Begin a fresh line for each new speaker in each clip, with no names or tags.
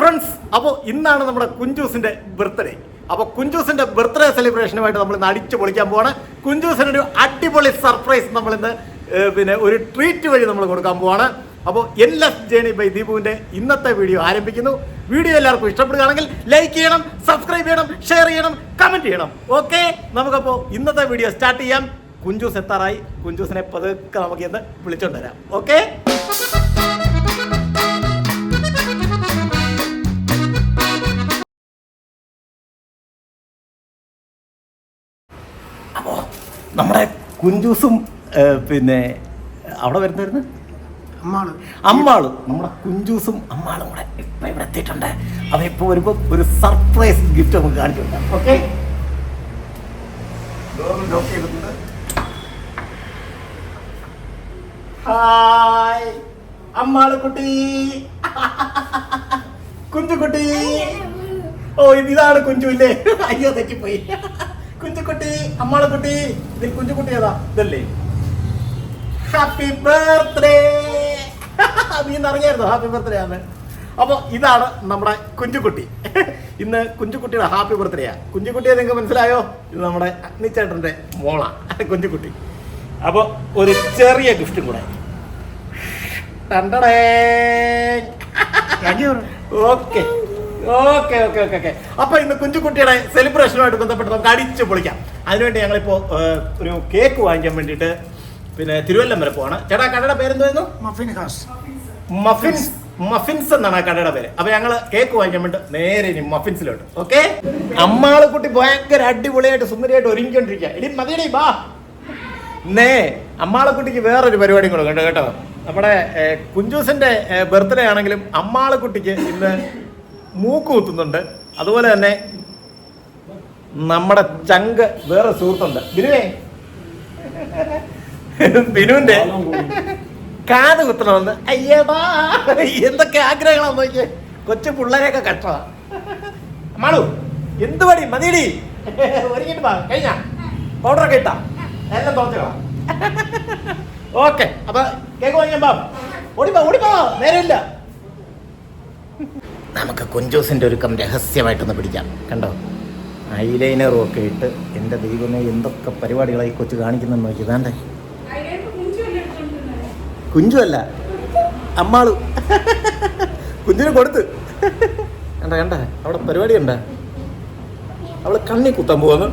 Friends അപ്പോൾ ഇന്നാണ് നമ്മുടെ കുഞ്ചൂസിന്റെ ബർത്ത്ഡേ അപ്പോൾ കുഞ്ചൂസിന്റെ ബർത്ത്ഡേ സെലിബ്രേഷനുമായിട്ട് നമ്മൾ ഇന്ന് അടിച്ചു പൊളിക്കാൻ പോവാണ്. കുഞ്ചൂസിന് ഒരു അടിപൊളി സർപ്രൈസ് നമ്മളിന്ന് പിന്നെ ഒരു ട്രീറ്റ് വഴി നമ്മൾ കൊടുക്കാൻ പോവാണ്. അപ്പോൾ എൻ ലെസ് ജേണി ബൈ ദീപുവിന്റെ ഇന്നത്തെ വീഡിയോ ആരംഭിക്കുന്നു. വീഡിയോ എല്ലാവർക്കും ഇഷ്ടപ്പെടുകയാണെങ്കിൽ ലൈക്ക് ചെയ്യണം സബ്സ്ക്രൈബ് ചെയ്യണം ഷെയർ ചെയ്യണം കമന്റ് ചെയ്യണം. ഓക്കെ നമുക്കപ്പോൾ ഇന്നത്തെ വീഡിയോ സ്റ്റാർട്ട് ചെയ്യാം. കുഞ്ചൂസ് എത്താറായി. കുഞ്ചൂസിനെ പതുക്കെ നമുക്ക് ഇന്ന് വിളിച്ചോണ്ട് വരാം. ഓക്കെ നമ്മുടെ കുഞ്ചൂസും പിന്നെ അവിടെ വരുന്നായിരുന്നു?
അമ്മാൾ.
അമ്മാൾ. നമ്മുടെ കുഞ്ചൂസും അമ്മാളും കൂടെ ഇപ്പൊ ഇവിടെ എത്തിയിട്ടുണ്ട്. അപ്പൊ ഇപ്പൊ വരുമ്പോ ഒരു സർപ്രൈസ് ഗിഫ്റ്റ് നമുക്ക് കാണിച്ചു കൊടുക്കാം ഓക്കെ ഹായ്. അമ്മാൾ കുട്ടി. കുഞ്ചുകുട്ടി ഓ ഇത് ഇതാണ് കുഞ്ചു ഇല്ലേ? അയ്യോ തെറ്റിപ്പോയി. കുഞ്ചുകുട്ടി അമ്മാളെ കുട്ടി ഇതിൽ കുഞ്ഞുകുട്ടി ഏതാ? ഇതല്ലേ? ഹാപ്പി ബർത്ത്ഡേ നീ നിറഞ്ഞായിരുന്നു ഹാപ്പി ബർത്ത്ഡേ ആണ് അപ്പോൾ ഇതാണ് നമ്മുടെ കുഞ്ഞുകുട്ടി ഇന്ന് കുഞ്ഞുകുട്ടിയുടെ ഹാപ്പി ബർത്ത്ഡേയാ കുഞ്ഞുകുട്ടിയെ നിങ്ങൾക്ക് മനസ്സിലായോ? ഇത് നമ്മുടെ അഗ്നിച്ചേട്ടന്റെ മോളാ. കുഞ്ഞുകുട്ടി അപ്പോൾ ഒരു ചെറിയ ഗിഫ്റ്റും കൂടെ.
കണ്ടടേ?
Okay okay okay okay okay. അപ്പൊ ഇന്ന് കുഞ്ചുകുട്ടിയുടെ സെലിബ്രേഷനുമായിട്ട് ബന്ധപ്പെട്ട് നമുക്ക് അടിച്ചു പൊളിക്കാം. അതിനുവേണ്ടി ഞങ്ങളിപ്പോ ഒരു കേക്ക് വാങ്ങിക്കാൻ വേണ്ടിട്ട് പിന്നെ തിരുവല്ലം വരെ പോവാണ്. ചേട്ടാ കടയുടെ പേരെന്തായിരുന്നു?
മഫിൻ ഹാസ്
മഫിൻസ് മഫിൻസ് എന്നാണ് ആ കടയുടെ പേര്. അപ്പൊ ഞങ്ങൾ കേക്ക് വാങ്ങിക്കാൻ വേണ്ടി നേരെ ഇനി മഫിൻസിലോട്ട് ഓക്കെ? അമ്മാളെ കുട്ടി ഭയങ്കര അടിപൊളിയായിട്ട് സുന്ദരിയായിട്ട് ഒരുങ്ങിക്കൊണ്ടിരിക്കുക ഇനി മതിയടി ബാ നേ അമ്മാളെ കുട്ടിക്ക് വേറൊരു പരിപാടിയും കൂടെ കേട്ടോ കേട്ടോ. നമ്മുടെ കുഞ്ചൂസിന്റെ ബർത്ത്ഡേ ആണെങ്കിലും അമ്മാളെ കുട്ടിക്ക് ഇന്ന് മൂക്ക് കുത്തുന്നുണ്ട്. അതുപോലെ തന്നെ നമ്മുടെ ചങ്ക് വേറെ സുഹൃത്തുണ്ട്. ബിനുവേ. ബിനുവിന്റെ കാത് കുത്തണമെന്ന്. അയ്യടാ എന്തൊക്കെ ആഗ്രഹങ്ങളാന്ന് നോക്കിയേ. കൊച്ചു പിള്ളേരെയൊക്കെ കഷ്ടമാ. മാളു എന്ത് പടി മതിയടി. ഒരുങ്ങിട്ട് കഴിഞ്ഞ? പൗഡറൊക്കെ ഇട്ടാ? എല്ലാം തുറച്ചുകളാ ഓക്കെ അപ്പൊ കേക്ക് വാങ്ങിയാ ഓടിപ്പോ ഓടിപ്പോ നേരമില്ല. നമുക്ക് കുഞ്ചൂസിന്റെ ഒരുക്കം രഹസ്യമായിട്ടൊന്ന് പിടിക്കാം. കണ്ടോ? ഐലൈനറും ഒക്കെ ഇട്ട് എന്റെ ദൈവമേ എന്തൊക്കെ പരിപാടികളായി കൊച്ചു കാണിക്കുന്നെന്ന് നോക്കി വേണ്ടേ കുഞ്ചുമല്ല അമ്മാൾ. കുഞ്ചിന് കൊടുത്ത്. കണ്ട കണ്ട? അവിടെ പരിപാടി കണ്ട? അവൾ കണ്ണി കുത്താൻ പോവാന്ന്.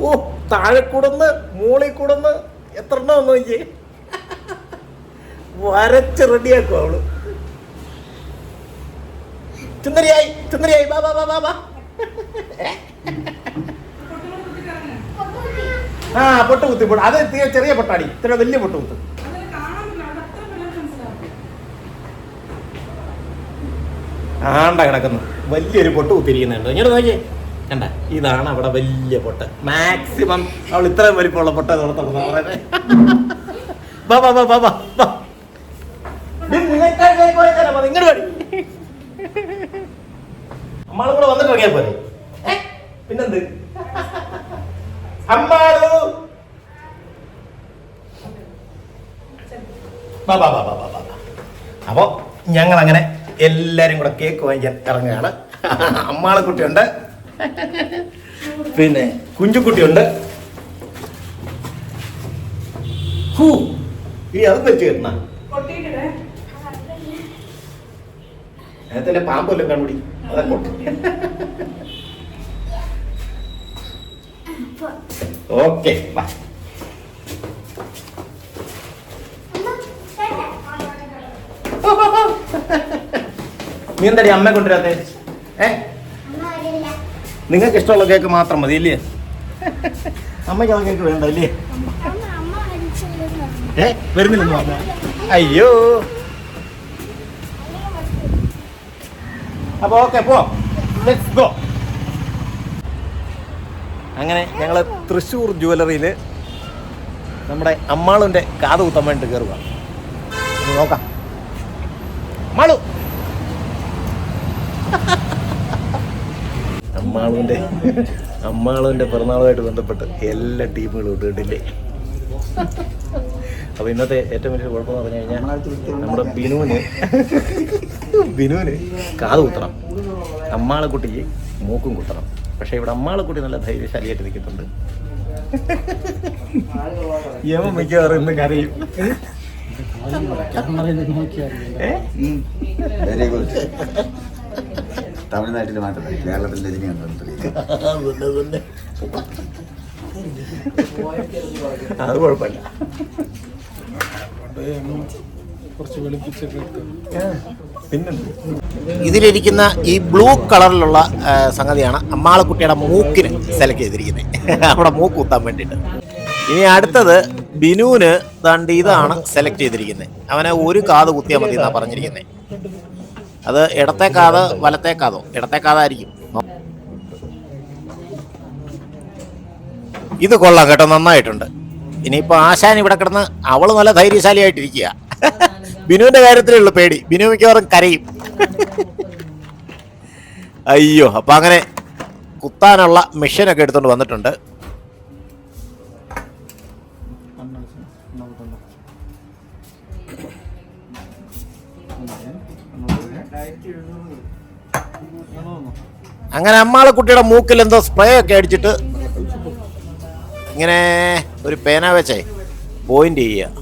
ഓ താഴെ കൂടുന്ന് മോളിൽ കൂടുന്ന് എത്ര എണ്ണം നോക്കിയേ? വരച്ച് റെഡിയാക്കും അവൾ. ചുന്ദരിയായി ചുന്ദരിയായി ബാ ബാ ബാ ബാ ആ പൊട്ട് കുത്തി പൊട്ട്. അത് ചെറിയ പൊട്ടാടി. ഇത്ര വലിയ പൊട്ട് കുത്ത്. ആണ്ട കിടക്കുന്നു. വലിയൊരു പൊട്ട് കുത്തിരിക്കുന്നുണ്ട് ഇങ്ങോട്ട് നോക്കിയേ. കണ്ട ഇതാണ് അവിടെ വലിയ പൊട്ട്. മാക്സിമം അവൾ ഇത്രയും വലിപ്പമുള്ള പൊട്ട ബാ ബാ ബാ ബാ ബാ ബാ അമ്മാളും കൂടെ വന്നിട്ട് ഇറങ്ങിയാൽ പിന്നെന്ത്? അമ്മാളു. ബാ ബാ ബാ ബാ ബാ ബാ ബാ. അപ്പോ ഞങ്ങൾ അങ്ങനെ എല്ലാരും കൂടെ കേക്ക് വാങ്ങിക്കാൻ ഇറങ്ങുകയാണ്. അമ്മാളെ കുട്ടിയുണ്ട്. പിന്നെ കുഞ്ചുക്കുട്ടിയുണ്ട് ഹൂ ഇനി അത് വെച്ച് കിട്ടണ അതിന്റെ പാമ്പല്ലോ കണ്ടുപിടി. അതൊക്കെ. ഓക്കെ ബാ നീ എന്താടി അമ്മ കൊണ്ടുവരാത്ത? ഏ? നിങ്ങൾക്ക് ഇഷ്ടമുള്ള കേക്ക് മാത്രം മതി ഇല്ലേ? അമ്മയ്ക്ക് ആ കേക്ക് വേണ്ട ഇല്ലേ? ഏ വരുന്നില്ലെന്ന് പറഞ്ഞ അയ്യോ. അപ്പൊ ഓക്കെ പോ. ലെറ്റ്സ് ഗോ അങ്ങനെ ഞങ്ങൾ തൃശ്ശൂർ ജുവലറിയിൽ നമ്മുടെ അമ്മാളുന്റെ കാത് കുത്താൻ വേണ്ടി കയറുക നോക്കാം. മാളു അമ്മാളുവിന്റെ അമ്മാളുവിന്റെ പിറന്നാളുമായിട്ട് ബന്ധപ്പെട്ട് എല്ലാ ടീമുകളും ഇട്ടിട്ടില്ലേ
അപ്പോൾ ഇന്നത്തെ ഏറ്റവും വലിയ കുഴപ്പം എന്ന് പറഞ്ഞു കഴിഞ്ഞാൽ നമ്മുടെ ബിനുവിന് ബിനുവിന് കാത് കുത്തണം. അമ്മാളക്കുട്ടിക്ക് മൂക്കും കുത്തണം. പക്ഷേ ഇവിടെ അമ്മാളക്കുട്ടി നല്ല ധൈര്യശാലിയായിട്ട് നിൽക്കുന്നുണ്ട്. യമ മിക്കവാറും ഇന്ന് കരയും?
വെരി ഗുഡ് തമിഴ്നാട്ടിൽ മാത്രമല്ല കേരളത്തിൽ
അതുണ്ട്. അത് കുഴപ്പമില്ല.
കുറച്ച് വെളുപ്പിച്ചൊക്കെ
ഇതിലിരിക്കുന്ന ഈ ബ്ലൂ കളറിലുള്ള സംഗതിയാണ് അമ്മാളക്കുട്ടിയുടെ മൂക്കിന് സെലക്ട് ചെയ്തിരിക്കുന്നത് അവിടെ മൂക്ക് കുത്താൻ വേണ്ടിയിട്ട്. ഇനി അടുത്തത് ബിനുവിന് ദാണ്ട് ഇതാണ് സെലക്ട് ചെയ്തിരിക്കുന്നത് അവനെ ഒരു കാത് കുത്തിയാൽ മതി എന്നാണ് പറഞ്ഞിരിക്കുന്നത് അത് ഇടത്തെ കാത് വലത്തെ കാതോ? ഇടത്തെ കാതായിരിക്കും. ഇത് കൊള്ളാം കേട്ടോ നന്നായിട്ടുണ്ട്. ഇനിയിപ്പോൾ ആശാൻ ഇവിടെ കിടന്ന് അവൾ നല്ല ധൈര്യശാലിയായിട്ടിരിക്കുക. ബിനുവിന്റെ കാര്യത്തിലേ ഉള്ളൂ പേടി. ബിനു മിക്കവാറും കരയും. അയ്യോ അപ്പൊ അങ്ങനെ കുത്താനുള്ള മെഷീനൊക്കെ എടുത്തോണ്ട് വന്നിട്ടുണ്ട്. അങ്ങനെ അമ്മാളെ കുട്ടിയുടെ മൂക്കിൽ എന്തോ സ്പ്രേ ഒക്കെ അടിച്ചിട്ട് ഇങ്ങനെ ഒരു പേന വെച്ചേ പോയിന്റ് ചെയ്യുക.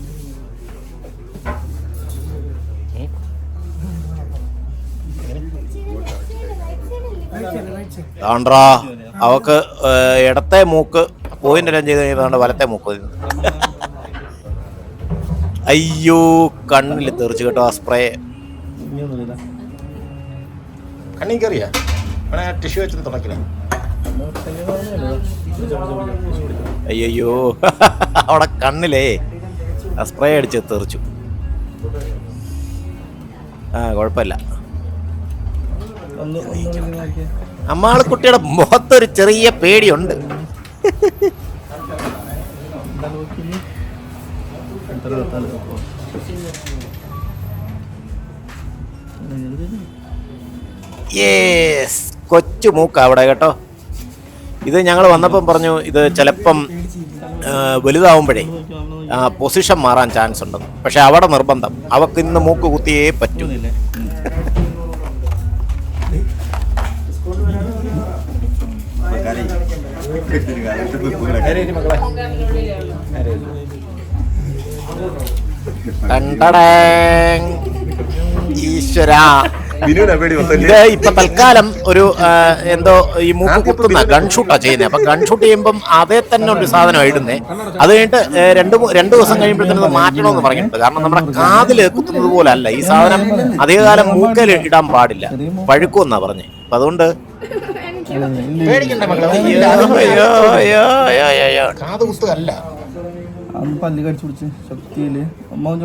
ആണ്ട്രാ അവക്ക് ഇടത്തെ മൂക്ക് പോയിന്റ് എല്ലാം ചെയ്ത് കഴിഞ്ഞാൽ വലത്തെ മൂക്ക്. അയ്യോ കണ്ണിൽ തെറിച്ച് കേട്ടോ ആ സ്പ്രേ.
കണ്ണി കയറിയാ വേണേ ടിഷ്യൂ വെച്ച് തുടക്കില്ല.
അയ്യോ അവിടെ കണ്ണിലേ ആ സ്പ്രേ അടിച്ച് തെറിച്ചു. ആ കുഴപ്പമില്ല. അമ്മാളക്കുട്ടിയുടെ മുഖത്തൊരു ചെറിയ പേടിയുണ്ട്. യേസ് കൊച്ചു മൂക്ക അവിടെ കേട്ടോ. ഇത് ഞങ്ങൾ വന്നപ്പം പറഞ്ഞു ഇത് ചിലപ്പം വലുതാവുമ്പോഴേ പൊസിഷൻ മാറാൻ ചാൻസ് ഉണ്ടെന്ന്. പക്ഷെ അവിടെ നിർബന്ധം. അവക്ക് ഇന്ന് മൂക്ക് കുത്തിയേ പറ്റൂ. ഈശ്വരാ. ഇപ്പൊ തൽക്കാലം ഒരു എന്തോ ഈ മൂക്ക് കുത്തുന്ന ഗൺഷൂട്ടാ ചെയ്യുന്നത് അപ്പൊ ഗൺഷൂട്ട് ചെയ്യുമ്പം അതേ തന്നെ ഒരു സാധനം ഇടുന്നേ. അത് കഴിഞ്ഞിട്ട് രണ്ട് രണ്ട് ദിവസം കഴിയുമ്പോഴത്തേനും മാറ്റണമെന്ന് പറഞ്ഞിട്ടുണ്ട്. കാരണം നമ്മുടെ കാതിൽ കുത്തുന്നത് പോലെ അല്ല ഈ സാധനം അധികകാലം മൂക്കൽ ഇടാൻ പാടില്ല. പഴുക്കുമെന്നാ പറഞ്ഞേ. അപ്പൊ അതുകൊണ്ട്
പേടിക്കണ്ട മക്കളെ. കാത്
പല്ല് കടിച്ചു പിടിച്ച് ശക്തിയിൽ അമ്മാവൻ.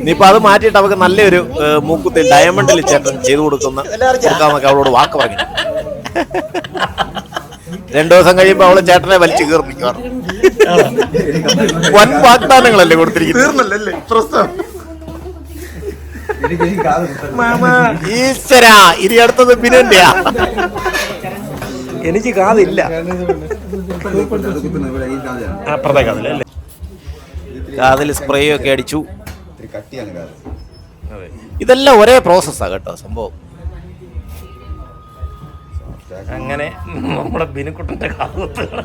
ഇനിയിപ്പൊ അത് മാറ്റിയിട്ട് അവക്ക് നല്ലൊരു മൂക്കുത്തി മൂക്കുത്തിൽ ഡയമണ്ടിൽ ചേട്ടൻ ചെയ്തു കൊടുക്കുന്ന കൊടുക്കാന്നൊക്കെ അവളോട് വാക്ക് പറഞ്ഞു. രണ്ടു ദിവസം കഴിയുമ്പോ അവൾ ചേട്ടനെ വലിച്ചു കീർപ്പിക്കുവാണ് വൻ വാഗ്ദാനങ്ങളല്ലേ കൊടുത്തിരിക്കുന്നത്?
തീർന്നല്ലേ പ്രശ്നം.
ഈശ്വരാ ഇനി അടുത്തത് ബിനുവിന്റെയാ എനിക്ക് കാതില്ല. അപ്പുറത്തെ കാതിലല്ലേ കാതിൽ സ്പ്രേ ഒക്കെ അടിച്ചു. ഇതെല്ലാം ഒരേ പ്രോസസ്സാ കേട്ടോ സംഭവം.
അങ്ങനെ നമ്മുടെ ബിനുക്കുട്ടന്റെ
സ്വന്തമല്ലേ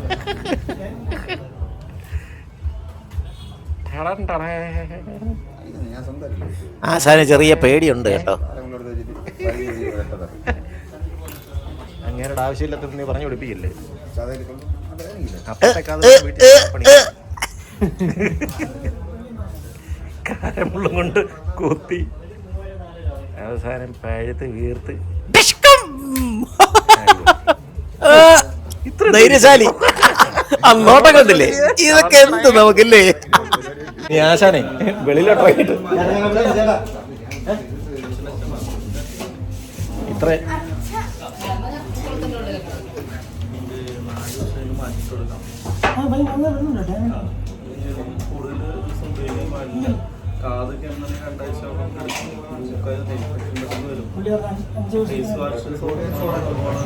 ആശാന് ചെറിയ പേടിയുണ്ട് കേട്ടോ.
അങ്ങേരുടെ ആവശ്യമില്ലാത്ത നീ പറഞ്ഞു പിടിപ്പിക്കില്ലേ. കാരമുള്ളും കൊണ്ട് കുത്തി അവസാനം പഴുത്ത് വീർത്ത്.
ധൈര്യശാലി. കണ്ടില്ലേ? ഇതൊക്കെ എന്ത് നമുക്കില്ലേ?
നീ ആശാനെ വെളിയിലോട്ടിറങ്ങിട്ട് ഇത്ര. കാതൊക്കെ രണ്ടാഴ്ച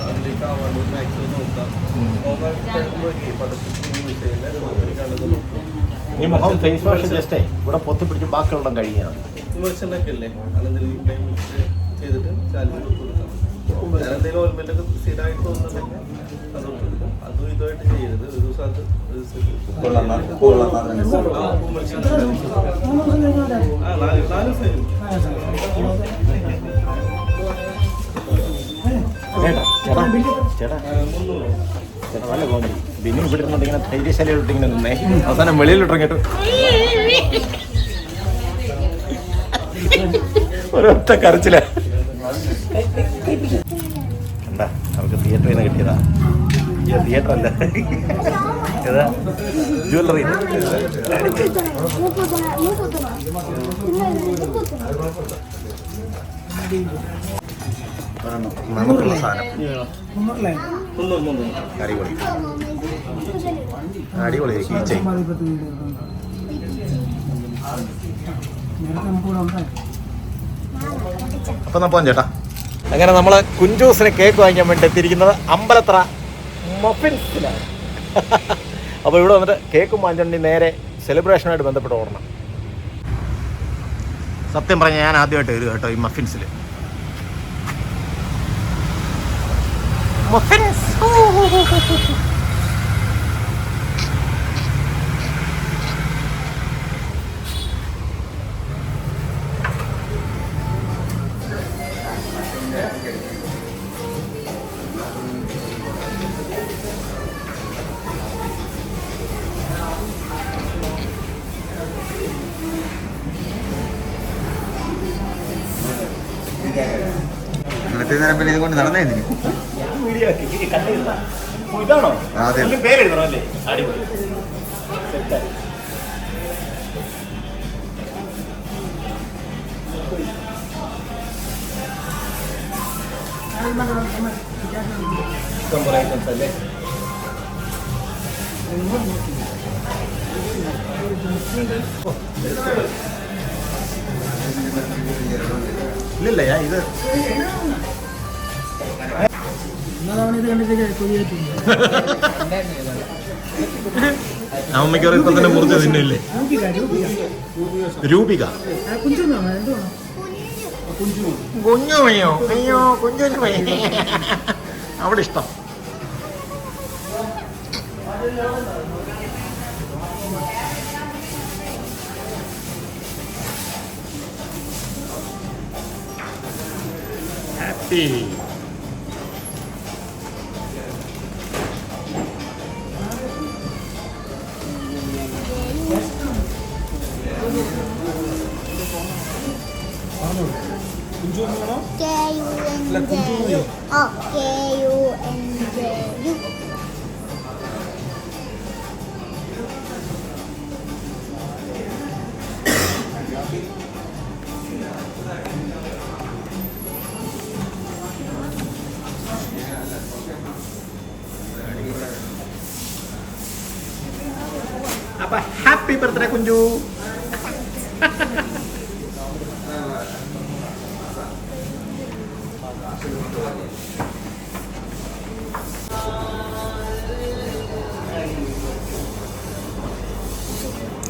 അതിലേക്ക് ആവാണ്ട് മാക്സിമം നോക്കാം
ഈ മുഖം ഫേസ് വാഷ് ജസ്റ്റേ ഇവിടെ പൊത്തി പിടിച്ച് ബാക്കിയുള്ള കഴിയാണ്. ചേട്ടാ. ചേട്ടാ ചേട്ടാ നല്ല കോമഡി ബിനു ഇവിടെ ഇരുന്നിട്ട് ഇങ്ങനെ ധൈര്യശാലിയോട്ട് ഇങ്ങനെ നിന്നേ. അവസാനം വെളിയിലിട്ടിറങ്ങിട്ട് ഒരൊറ്റ കരച്ചില. അവർക്ക് തിയേറ്ററിൽ നിന്ന് കിട്ടിയതാ. തിയേറ്റർ അല്ല. ഏതാ? ജ്വല്ലറി നമുക്കുള്ള സാധനം. അടിപൊളി. അടിപൊളി കീച്ചേ അപ്പൊ നമ്മ ചേട്ടാ. അങ്ങനെ നമ്മൾ കുഞ്ചൂസിന് കേക്ക് വാങ്ങിക്കാൻ വേണ്ടി എത്തിയിരിക്കുന്നത് അമ്പലത്ര മഫിൻസിലാണ്. അപ്പോൾ ഇവിടെ വന്നിട്ട് കേക്കും വാങ്ങിച്ചുകൊണ്ട് നേരെ സെലിബ്രേഷനുമായിട്ട് ബന്ധപ്പെട്ട് ഓടണം സത്യം പറഞ്ഞാൽ ഞാൻ ആദ്യമായിട്ട് വരും കേട്ടോ ഈ മഫിൻസിൽ മഫിൻസ്
ഇന്നത്തെ നേരം പിന്നെ ഇതുകൊണ്ട് നടന്നേ നീ
ഇതാണോ? പേരെഴുതണം അല്ലേ? അടിപൊളി. സെറ്റായി. ഐറ്റംസ് അല്ലേ? ഇല്ലില്ല ഇത് അമ്മയ്ക്ക് ഇപ്പൊ തന്നെ മുറിച്ച് തിന്നില്ലേ? രൂപിക കുഞ്ഞുമയോ അയ്യോ കുഞ്ഞു അവിടെ ഇഷ്ടം. Happy
la Hindi.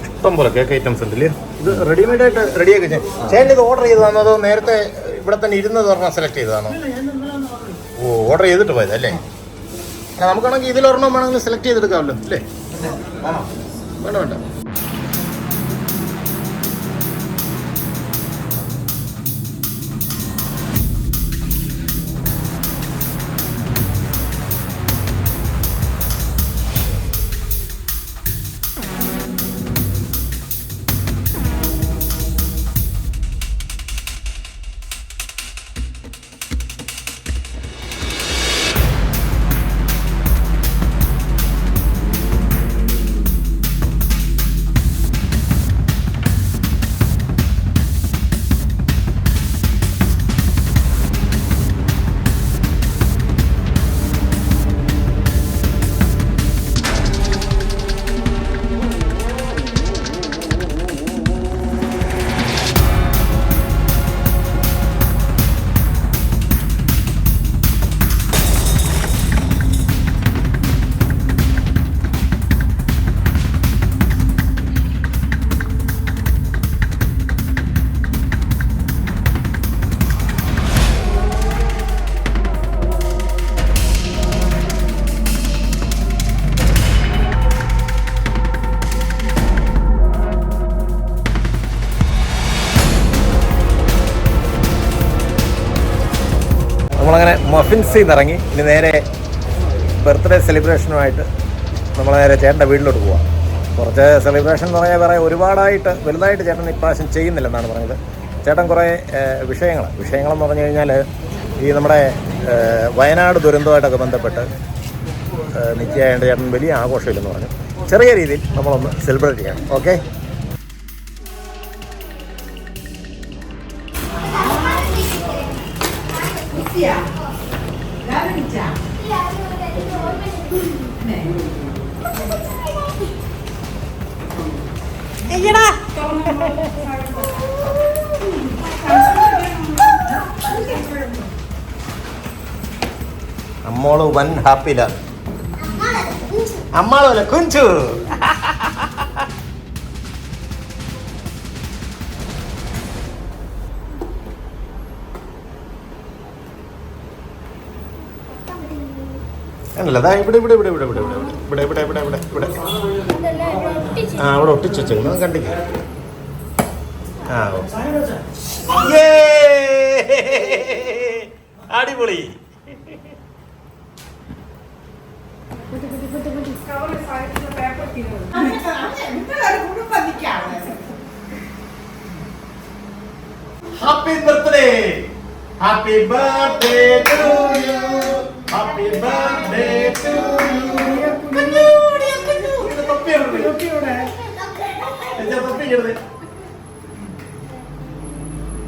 ഇഷ്ടം പോലെ കേക്ക് ഐറ്റംസ് ഉണ്ട് ഇത് റെഡിമെയ്ഡ് ആയിട്ട് റെഡിയാക്കി ചേട്ടൻ ഇത് ഓർഡർ ചെയ്തതാണോ അതോ നേരത്തെ ഇവിടെ തന്നെ ഇരുന്നത് പറഞ്ഞാൽ സെലക്ട് ചെയ്തതാണോ? ഓ ഓർഡർ ചെയ്തിട്ട് പോയത് അല്ലേ? നമുക്കാണെങ്കിൽ ഇതിലൊരെണ്ണം വേണമെങ്കിൽ സെലക്ട് ചെയ്തെടുക്കാമല്ലോ അല്ലേ? വേണ്ട വേണ്ട. മഫിൻസിൽ നിന്ന് ഇറങ്ങി ഇനി നേരെ ബർത്ത്ഡേ സെലിബ്രേഷനുമായിട്ട് നമ്മൾ നേരെ ചേട്ടന്റെ വീട്ടിലോട്ട് പോവാം. കുറച്ച് സെലിബ്രേഷൻ എന്ന് പറഞ്ഞാൽ പറയാം ഒരുപാടായിട്ട് വലുതായിട്ട് ചേട്ടൻ ഇപ്രാവശ്യം ചെയ്യുന്നില്ലെന്നാണ് പറഞ്ഞത്. ചേട്ടൻ കുറേ വിഷയങ്ങൾ വിഷയങ്ങളെന്ന് പറഞ്ഞു കഴിഞ്ഞാൽ ഈ നമ്മുടെ വയനാട് ദുരന്തമായിട്ടൊക്കെ ബന്ധപ്പെട്ട് നിശ്ചയമായിട്ട് ചേട്ടൻ വലിയ ആഘോഷമില്ലെന്ന് പറഞ്ഞു. ചെറിയ രീതിയിൽ നമ്മളൊന്ന് സെലിബ്രേറ്റ് ചെയ്യണം. ഓക്കെ അമ്മോൾ വൻ ഹാപ്പിയില്ല അമ്മാളല്ല കുഞ്ചു. അല്ലതാ ഇവിടെ ഇവിടെ ഇവിടെ ഇവിടെ ഇവിടെ ഇവിടെ ഇവിടെ ഇവിടെ ഇവിടെ ഇവിടെ ഇവിടെ. ആ അവിടെ ഒട്ടിച്ചു വെച്ചേക്കുന്നു അത് അടിപൊളി. Happy birthday happy birthday to you happy birthday to you തൊപ്പി തൊപ്പി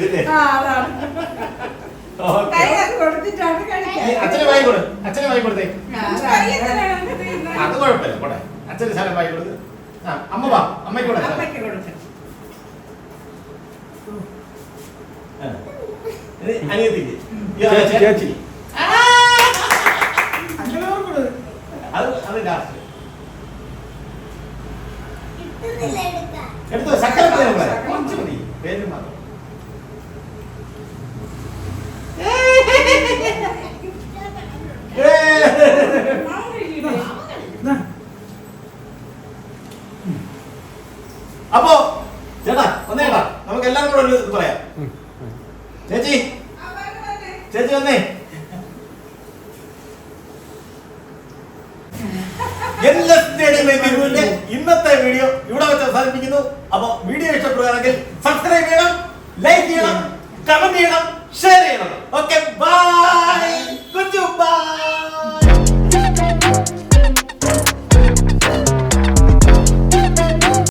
എടുത്തോ അച്ഛനെ വായി കൊടു. അച്ഛനെ അത്. ആ അമ്മ വാ. സക്കരത്തിൽ പേര് മാത്രം. え ー